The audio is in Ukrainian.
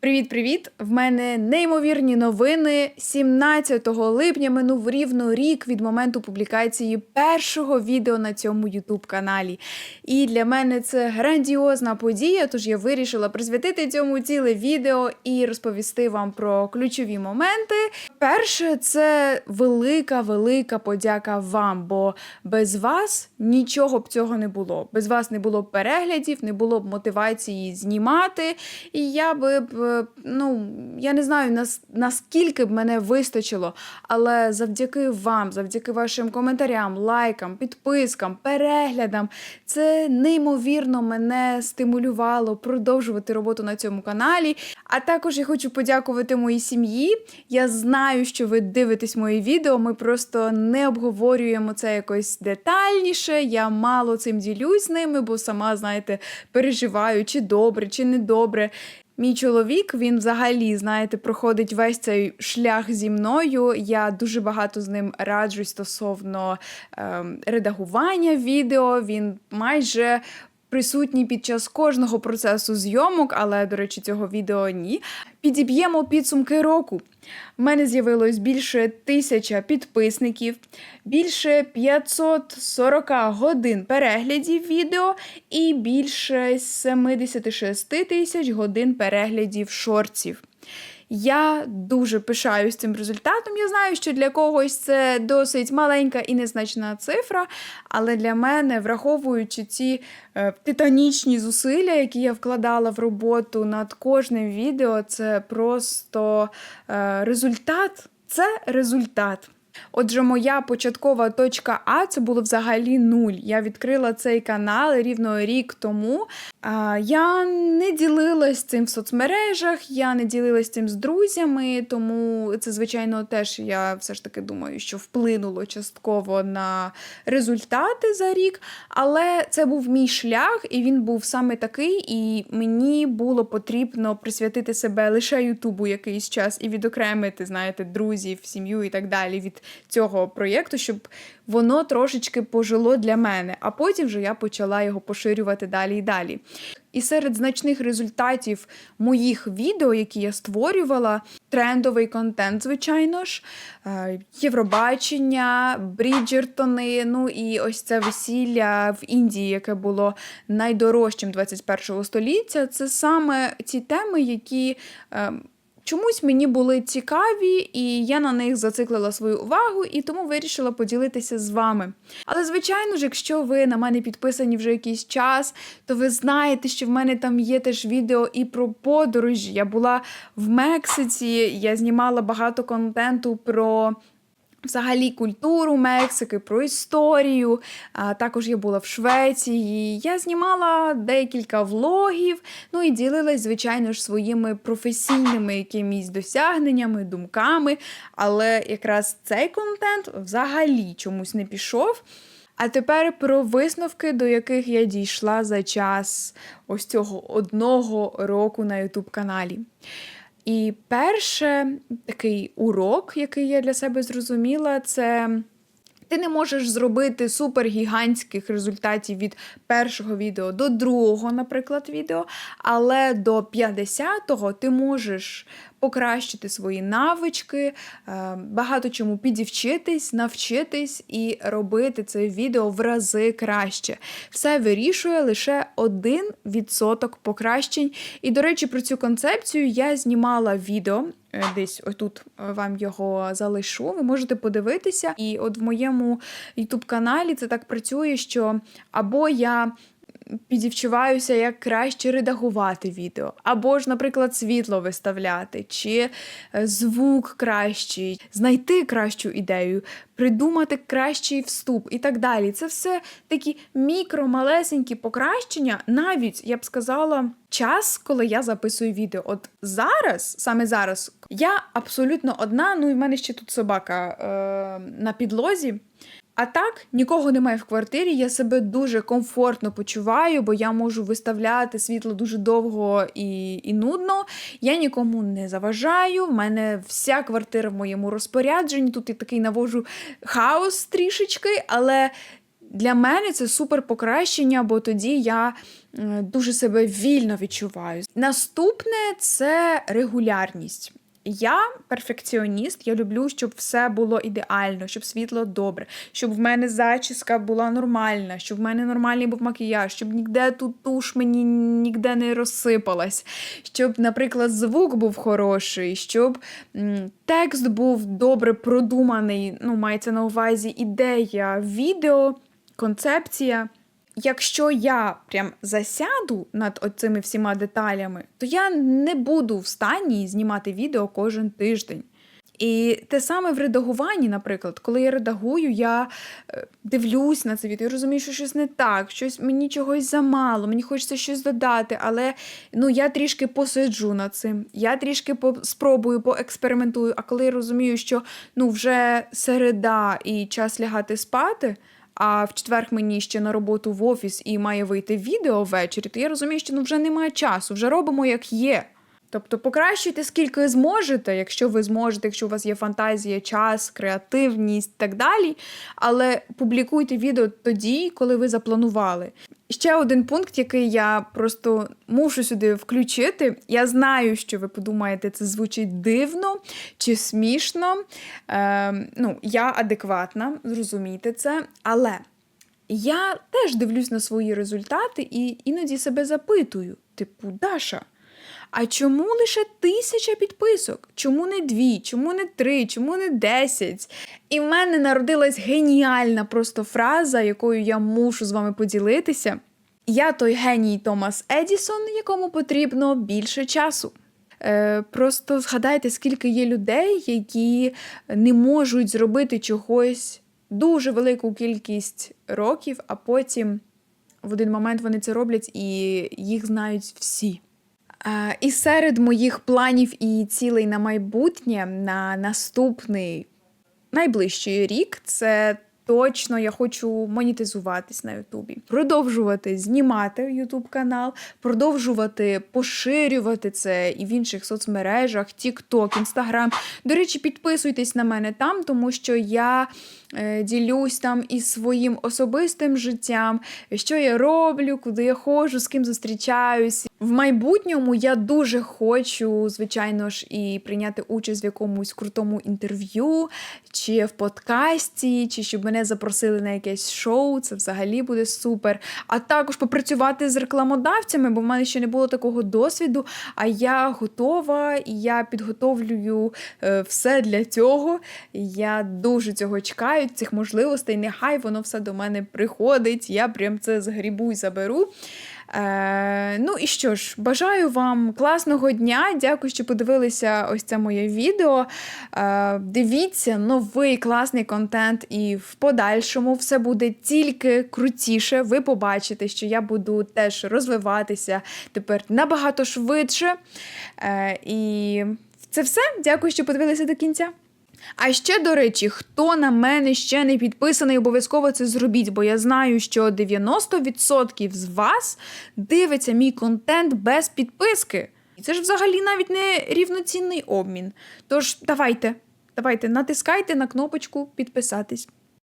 Привіт-привіт! В мене неймовірні новини. 17 липня минув рівно рік від моменту публікації першого відео на цьому youtube каналі. І для мене це грандіозна подія, тож я вирішила присвятити цьому ціле відео і розповісти вам про ключові моменти. Перше, це велика, велика подяка вам, бо без вас нічого б цього не було. Без вас не було б переглядів, не було б мотивації знімати. І я би ну, я не знаю, нас, наскільки б мене вистачило, але завдяки вам, завдяки вашим коментарям, лайкам, підпискам, переглядам, це неймовірно мене стимулювало продовжувати роботу на цьому каналі. А також я хочу подякувати моїй сім'ї. Я знаю, що ви дивитесь мої відео. Ми просто не обговорюємо це якось детальніше. Я мало цим ділюсь з ними, бо сама, знаєте, переживаю, чи добре, чи не добре. Мій чоловік він взагалі, знаєте, проходить весь цей шлях зі мною. Я дуже багато з ним раджусь стосовно ем, редагування відео. Він майже присутній під час кожного процесу зйомок, але, до речі, цього відео ні. Підіб'ємо підсумки року. У мене з'явилось більше тисяча підписників, більше 540 годин переглядів відео і більше 76 тисяч годин переглядів шортів. Я дуже пишаюсь цим результатом. Я знаю, що для когось це досить маленька і незначна цифра, але для мене, враховуючи ці е, титанічні зусилля, які я вкладала в роботу над кожним відео, це просто е, результат. Це результат. Отже, моя початкова точка А це було взагалі нуль. Я відкрила цей канал рівно рік тому. Я не ділилась цим в соцмережах, я не ділилась цим з друзями, тому це, звичайно, теж я все ж таки думаю, що вплинуло частково на результати за рік. Але це був мій шлях, і він був саме такий, і мені було потрібно присвятити себе лише Ютубу якийсь час і відокремити, знаєте, друзів, сім'ю і так далі від цього проєкту, щоб воно трошечки пожило для мене, а потім вже я почала його поширювати далі і далі. І серед значних результатів моїх відео, які я створювала, трендовий контент, звичайно ж, е, Євробачення, Бріджертони, ну і ось це весілля в Індії, яке було найдорожчим 21 століття. Це саме ці теми, які. Чомусь мені були цікаві, і я на них зациклила свою увагу, і тому вирішила поділитися з вами. Але, звичайно ж, якщо ви на мене підписані вже якийсь час, то ви знаєте, що в мене там є теж відео і про подорожі. Я була в Мексиці, я знімала багато контенту про. Взагалі культуру Мексики, про історію. А Також я була в Швеції. Я знімала декілька влогів, ну і ділилась, звичайно ж, своїми професійними якимись досягненнями, думками. Але якраз цей контент взагалі чомусь не пішов. А тепер про висновки, до яких я дійшла за час ось цього одного року на YouTube каналі. І перше такий урок, який я для себе зрозуміла, це ти не можеш зробити супергігантських результатів від першого відео до другого, наприклад, відео, але до 50-го ти можеш покращити свої навички, е, багато чому підівчитись, навчитись і робити це відео в рази краще. Все вирішує лише один відсоток покращень. І, до речі, про цю концепцію я знімала відео. Е, десь отут е, вам його залишу. Ви можете подивитися. І от в моєму youtube каналі це так працює, що або я підівчуваюся, як краще редагувати відео, або ж, наприклад, світло виставляти, чи е, звук кращий, знайти кращу ідею, придумати кращий вступ і так далі. Це все такі мікро-малесенькі покращення, навіть я б сказала. Час, коли я записую відео. От зараз, саме зараз, я абсолютно одна. Ну і в мене ще тут собака е, на підлозі. А так, нікого немає в квартирі, я себе дуже комфортно почуваю, бо я можу виставляти світло дуже довго і і нудно. Я нікому не заважаю. В мене вся квартира в моєму розпорядженні. Тут я такий навожу хаос трішечки, але Для мене це супер покращення, бо тоді я дуже себе вільно відчуваю. Наступне це регулярність. Я перфекціоніст, я люблю, щоб все було ідеально, щоб світло добре, щоб в мене зачіска була нормальна, щоб в мене нормальний був макіяж, щоб ніде тут туш мені ніде не розсипалась, щоб, наприклад, звук був хороший, щоб текст був добре продуманий. Ну, мається на увазі ідея відео, концепція. Якщо я прям засяду над оцими всіма деталями, то я не буду в стані знімати відео кожен тиждень. І те саме в редагуванні, наприклад, коли я редагую, я е, дивлюсь на це відео, я розумію, що щось не так, щось мені чогось замало, мені хочеться щось додати, але ну я трішки посиджу над цим, я трішки спробую, поекспериментую. А коли я розумію, що ну вже середа і час лягати спати. А в четвер мені ще на роботу в офіс і має вийти відео ввечері, то я розумію, що ну вже немає часу, вже робимо як є. Тобто покращуйте скільки зможете, якщо ви зможете, якщо у вас є фантазія, час, креативність і так далі. Але публікуйте відео тоді, коли ви запланували. Ще один пункт, який я просто мушу сюди включити. Я знаю, що ви подумаєте, це звучить дивно чи смішно. Е, ну, я адекватна, зрозумійте це. Але я теж дивлюсь на свої результати і іноді себе запитую: типу, Даша. А чому лише тисяча підписок? Чому не дві? Чому не три? Чому не десять? І в мене народилась геніальна просто фраза, якою я мушу з вами поділитися. Я той геній Томас Едісон, якому потрібно більше часу. Е, просто згадайте, скільки є людей, які не можуть зробити чогось дуже велику кількість років, а потім в один момент вони це роблять і їх знають всі. І серед моїх планів і цілей на майбутнє на наступний найближчий рік це точно я хочу монетизуватись на Ютубі, продовжувати знімати Ютуб канал, продовжувати поширювати це і в інших соцмережах, TikTok, Instagram. До речі, підписуйтесь на мене там, тому що я е, ділюсь там із своїм особистим життям, що я роблю, куди я ходжу, з ким зустрічаюсь. В майбутньому я дуже хочу, звичайно ж, і прийняти участь в якомусь крутому інтерв'ю, чи в подкасті, чи щоб мене запросили на якесь шоу. Це взагалі буде супер. А також попрацювати з рекламодавцями, бо в мене ще не було такого досвіду. А я готова і я підготовлюю е, все для цього. Я дуже цього чекаю, цих можливостей. Нехай воно все до мене приходить. Я прям це згрібу і заберу. Е, ну і що ж, бажаю вам класного дня. Дякую, що подивилися ось це моє відео. Е, дивіться новий класний контент, і в подальшому все буде тільки крутіше. Ви побачите, що я буду теж розвиватися тепер набагато швидше. Е, і це все. Дякую, що подивилися до кінця. А ще, до речі, хто на мене ще не підписаний, обов'язково це зробіть, бо я знаю, що 90% з вас дивиться мій контент без підписки. І це ж взагалі навіть не рівноцінний обмін. Тож давайте, давайте, натискайте на кнопочку підписатись.